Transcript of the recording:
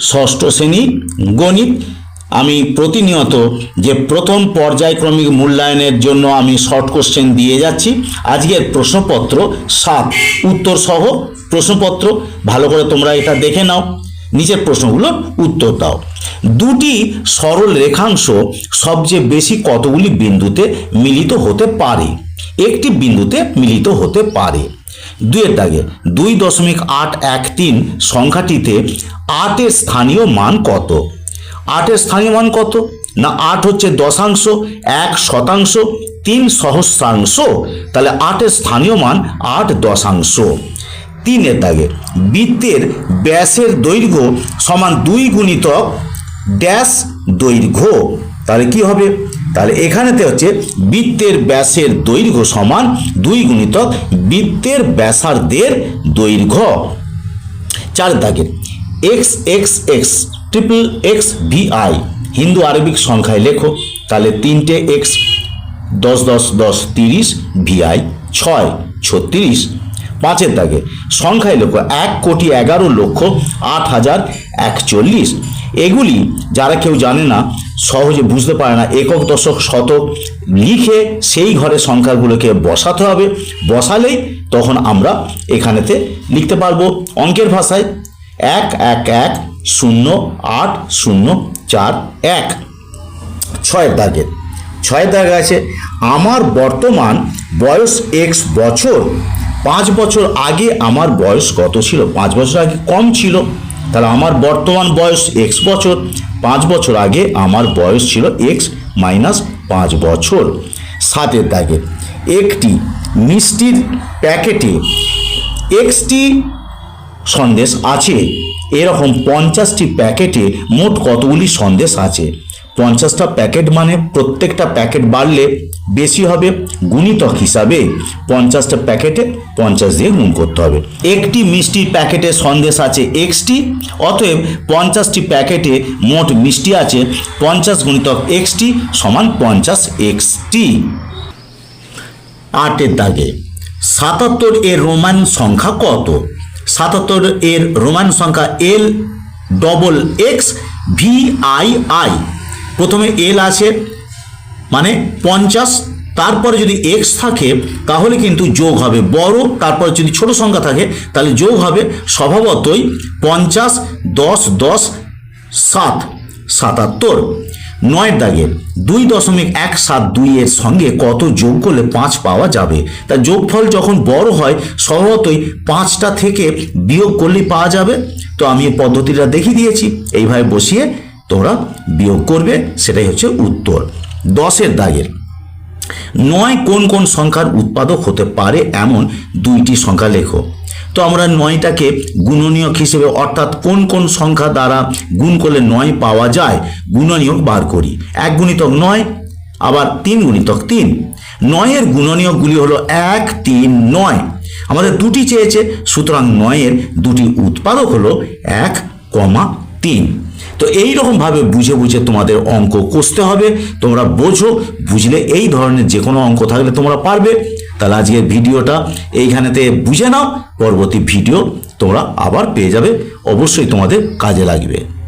ষষ্ঠ শ্রেণি গণিত। আমি প্রতিনিয়ত যে প্রথম পর্যায়ক্রমিক মূল্যায়নের জন্য আমি শর্ট কোশ্চেন দিয়ে যাচ্ছি, আজকের প্রশ্নপত্র সাত। উত্তর সহ প্রশ্নপত্র। ভালো করে তোমরা এটা দেখে নাও। নিচের প্রশ্নগুলোর উত্তর দাও। দুটি সরল রেখাংশ সবচেয়ে বেশি কতগুলি বিন্দুতে মিলিত হতে পারে? একটি বিন্দুতে মিলিত হতে পারে। দুয়ের দাগে, দুই দশমিক আট এক তিন সংখ্যাটিতে আটের স্থানীয় মান কত? আটের স্থানীয় মান কত? না, আট হচ্ছে দশাংশ, এক শতাংশ, তিন সহস্রাংশ? তাহলে আটের স্থানীয় মান আট দশাংশ। তিনের দাগে, বৃত্তের ব্যাসের দৈর্ঘ্য সমান দুই গুণিতক ড্যাশ দৈর্ঘ্য। তাহলে কি হবে? তাহলে এখানেতে হচ্ছে বৃত্তের ব্যাসের দৈর্ঘ্য সমান দুই গুণিতক বৃত্তের ব্যাসার্ধের দৈর্ঘ্য। চার দাগের X X X triple X VI Hindu Arabic সংখ্যায় লেখো, তাহলে তিনটে এক্স দশ দশ দশ তিরিশ ভিআই ছয় ছত্রিশ। পাঁচের দাগে, সংখ্যায় লেখো এক কোটি এগারো লক্ষ আট হাজার একচল্লিশ। এগুলি যারা কেউ জানে না, সহজে বুঝতে পারে না, একক, দশক, শতক, লিখে সেই ঘরে সংখ্যাগুলোকে বসাতে হবে। বসালেই তখন আমরা এখানেতে লিখতে পারব অঙ্কের ভাষায় এক এক এক, শূন্য, আট, শূন্য, চার, এক। ছয়ের দাগের ছয়ের দাগে আছে, আমার বর্তমান বয়স এক্স বছর, পাঁচ বছর আগে আমার বয়স কত ছিল? পাঁচ বছর আগে কম ছিল। তাহলে আমার বর্তমান বয়স এক্স বছর, পাঁচ বছর আগে আমার বয়স ছিল এক্স মাইনাস পাঁচ বছর। সাতের দাগে, একটি মিষ্টির প্যাকেটে এক্সটি সন্দেশ আছে, এরকম পঞ্চাশটি প্যাকেটে মোট কতগুলি সন্দেশ আছে? পঞ্চাশটা প্যাকেট মানে প্রত্যেকটা প্যাকেট বাড়লে বেশি হবে গুণিতক হিসাবে পঞ্চাশটা প্যাকেটে পঞ্চাশ দিয়ে গুণ করতে হবে। একটি মিষ্টির প্যাকেটে সন্দেশ আছে এক্সটি, অতএব পঞ্চাশটি প্যাকেটে মোট মিষ্টি আছে পঞ্চাশ গুণিতক এক্সটি সমান পঞ্চাশ এক্সটি। আটের দাগে, সাতাত্তর এর রোমান সংখ্যা কত? সাতাত্তর এর রোমান সংখ্যা L double X V I I প্রথমে এল আছে মানে পঞ্চাশ, তারপরে যদি এক্স থাকে, তাহলে কিন্তু যোগ হবে বড়, তারপর যদি ছোট সংখ্যা থাকে, তাহলে যোগ হবে স্বভাবতই পঞ্চাশ, দশ দশ, সাত, সাতাত্তর। নয়ের দাগে দুই দশমিক এক সাত দুই এর সঙ্গে কত যোগ করলে পাঁচ পাওয়া যাবে? তা যোগফল যখন বড় হয়, স্বভাবতই পাঁচটা থেকে বিয়োগ করলেই পাওয়া যাবে। তো আমি পদ্ধতিটা দেখিয়ে দিয়েছি। এইভাবে বসিয়ে তোমরা বিয়োগ করবে, সেটাই হচ্ছে উত্তর। দশের দাগের। নয় কোন কোন সংখ্যার উৎপাদক হতে পারে এমন দুইটি সংখ্যা লেখো। তো আমরা নয়টাকে গুণনীয়ক হিসেবে, অর্থাৎ কোন কোন সংখ্যা দ্বারা গুণ করলে নয় পাওয়া যায়, গুণনীয়ক বার করি। এক গুণিতক নয়, আবার তিন গুণিতক তিন। নয়ের গুণনীয়কগুলি হলো এক, তিন, নয়। আমাদের দুটি চেয়েছে, সুতরাং নয়ের দুটি উৎপাদক হলো এক, কমা তিন। তো এই রকমভাবে বুঝে বুঝে তোমাদের অঙ্ক কষতে হবে। তোমরা বোঝো, বুঝলে এই ধরনের যে কোনো অঙ্ক থাকলে তোমরা পারবে। তাহলে আজকের ভিডিওটা এইখানেতে বুঝে নাও, পরবর্তী ভিডিও তোমরা আবার পেয়ে যাবে। অবশ্যই তোমাদের কাজে লাগবে।